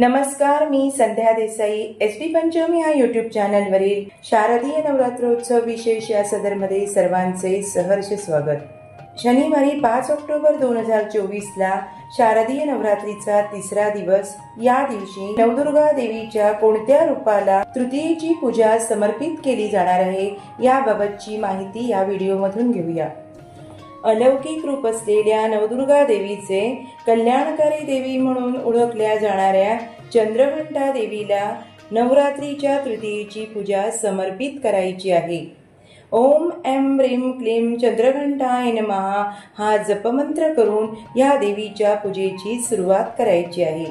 नमस्कार मी Sandhya Desai S P Panchami या युट्यूब चॅनलवरील शारदीय नवरात्रोत्सव विशेष या सदरमध्ये सर्वांचे सहर्ष स्वागत. शनिवारी पाच ऑक्टोबर दोन हजार चोवीसला शारदीय नवरात्रीचा तिसरा दिवस. या दिवशी नवदुर्गा देवीच्या कोणत्या रूपाला तृतीयेची पूजा समर्पित केली जाणार आहे याबाबतची माहिती या व्हिडिओमधून घेऊया. अलौकिक रूप असलेल्या नवदुर्गा देवीचे कल्याणकारी देवी म्हणून ओळखल्या जाणाऱ्या चंद्रघंटा देवीला नवरात्रीच्या तृतीयेची पूजा समर्पित करायची आहे. ओम एम ह्रीम क्लीम चंद्रघंटाय नमहा हा जपमंत्र करून या देवीच्या पूजेची सुरुवात करायची आहे.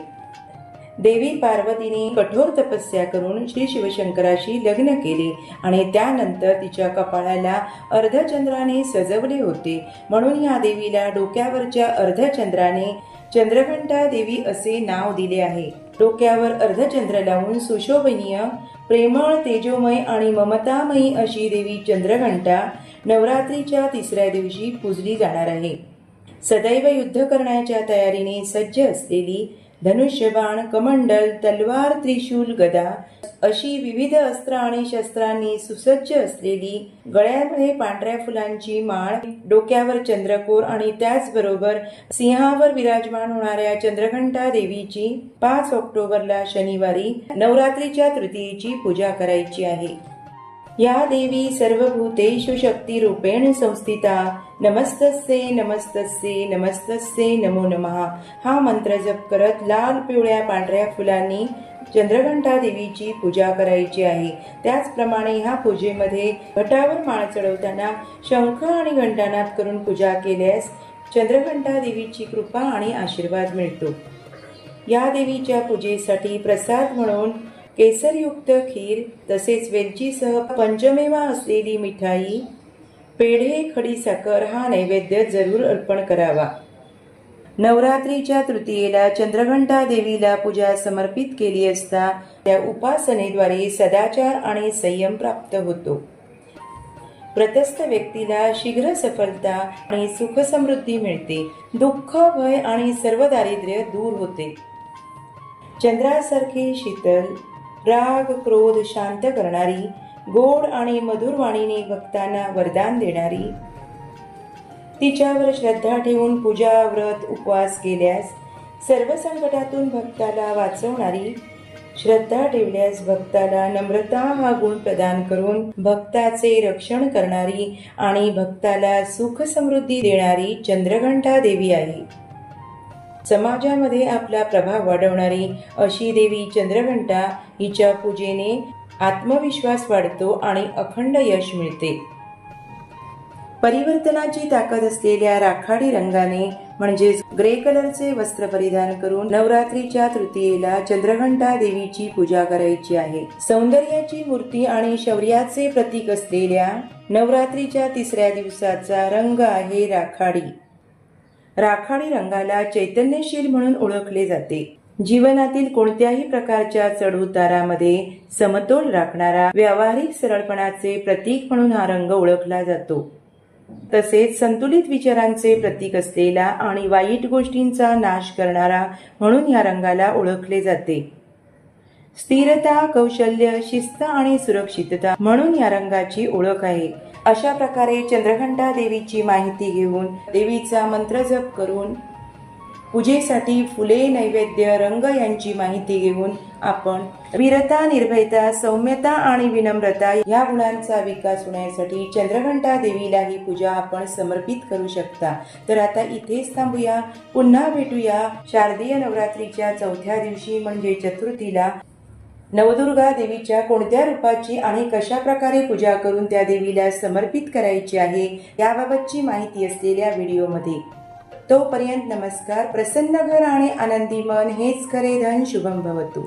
देवी पार्वतीने कठोर तपस्या करून श्री शिवशंकराशी लग्न केले आणि त्यानंतर तिच्या कपाळाला अर्धचंद्राने सजवले होते. म्हणून या देवीला डोक्यावरच्या अर्धचंद्राने चंद्रघंटा देवी असे नाव दिले आहे. डोक्यावर अर्धचंद्र लावून सुशोभनीय प्रेमळ तेजोमय आणि ममतामयी अशी देवी चंद्रघंटा नवरात्रीच्या तिसऱ्या दिवशी पूजली जाणार आहे. सदैव युद्ध करण्याच्या तयारीने सज्ज असलेली धनुष्यबाण कमंडल तलवार त्रिशूल गदा अशी विविध अस्त्र आणि शस्त्रांनी सुसज्ज असलेली गळ्यामध्ये पांढऱ्या फुलांची माळ डोक्यावर चंद्रकोर आणि त्याचबरोबर सिंहावर विराजमान होणाऱ्या चंद्रघंटा देवीची पाच ऑक्टोबरला शनिवारी नवरात्रीच्या तृतीयेची पूजा करायची आहे. या देवी सर्वभूतेषु शक्तिरूपेण संस्थिता। नमस्तस्ये नमस्तस्ये नमस्तस्ये नमो नमः। हा मंत्र जप करत लाल पिवळ्या पांढऱ्या फुलांनी चंद्रघंटा देवीची पूजा करायची आहे. त्याचप्रमाणे ह्या पूजेमध्ये घटावर माळ चढवताना शंख आणि घंटानाद करून पूजा केल्यास चंद्रघंटा देवीची कृपा आणि आशीर्वाद मिळतो. या देवीच्या पूजेसाठी प्रसाद म्हणून केसरयुक्त खीर तसेच वेलचीसह पंचमेवा असलेली मिठाई पेढे खडी साखर हा नैवेद्य जरूर अर्पण करावा. नवरात्रीच्या तृतीयेला चंद्रघंटा देवीला पूजा समर्पित केली असता त्या उपासनेद्वारे सदाचार आणि संयम प्राप्त होतो. प्रतस्थ व्यक्तीला शीघ्र सफलता आणि सुखसमृद्धी मिळते. दुःख भय आणि सर्व दारिद्र्य दूर होते. चंद्रासारखे शीतल राग क्रोध शांत करणारी गोड आणि मधुर वाणीने भक्तांना वरदान देणारी. तिच्यावर श्रद्धा ठेवून पूजा व्रत उपवास केल्यास सर्व संकटातून भक्ताला वाचवणारी. श्रद्धा ठेवल्यास भक्ताला नम्रता हा गुण प्रदान करून भक्ताचे रक्षण करणारी आणि भक्ताला सुख समृद्धी देणारी चंद्रघंटा देवी आहे. समाजामध्ये आपला प्रभाव वाढवणारी अशी देवी चंद्रघंटा हिच्या पूजेने आत्मविश्वास वाढतो आणि अखंड यश मिळते. परिवर्तनाची ताकद असलेल्या राखाडी रंगाने म्हणजेच ग्रे कलरचे वस्त्र परिधान करून नवरात्रीच्या तृतीयेला चंद्रघंटा देवीची पूजा करायची आहे. सौंदर्याची मूर्ती आणि शौर्याचे प्रतीक असलेल्या नवरात्रीच्या तिसऱ्या दिवसाचा रंग आहे राखाडी. राखाडी रंगाला चैतन्यशील म्हणून ओळखले जाते. जीवनातील कोणत्याही प्रकारच्या चढउतारामध्ये समतोल राखणारा व्यावहारिक सरळपणाचे प्रतीक म्हणून हा रंग ओळखला जातो. तसेच संतुलित विचारांचे प्रतीक असलेला आणि वाईट गोष्टींचा नाश करणारा म्हणून या रंगाला ओळखले जाते. स्थिरता कौशल्य शिस्त आणि सुरक्षितता म्हणून या रंगाची ओळख आहे. अशा प्रकारे चंद्रघंटा देवीची माहिती घेऊन देवीचा मंत्र जप करून पूजेसाठी फुले नैवेद्य रंग यांची माहिती घेऊन आपण वीरता निर्भयता सौम्यता आणि विनम्रता या गुणांचा विकास होण्यासाठी चंद्रघंटा देवीला ही पूजा आपण समर्पित करू शकता. तर आता इथेच थांबूया. पुन्हा भेटूया. शारदीय नवरात्रीच्या चौथ्या दिवशी म्हणजे चतुर्थीला नवदुर्गा देवीच्या कोणत्या रूपाची आणि कशा प्रकारे पूजा करून त्या देवीला समर्पित करायची आहे याबाबतची माहिती असलेल्या व्हिडिओमध्ये. तोपर्यंत नमस्कार प्रसन्न घर आणि आनंदी मन हेच खरे धन शुभम भवतू.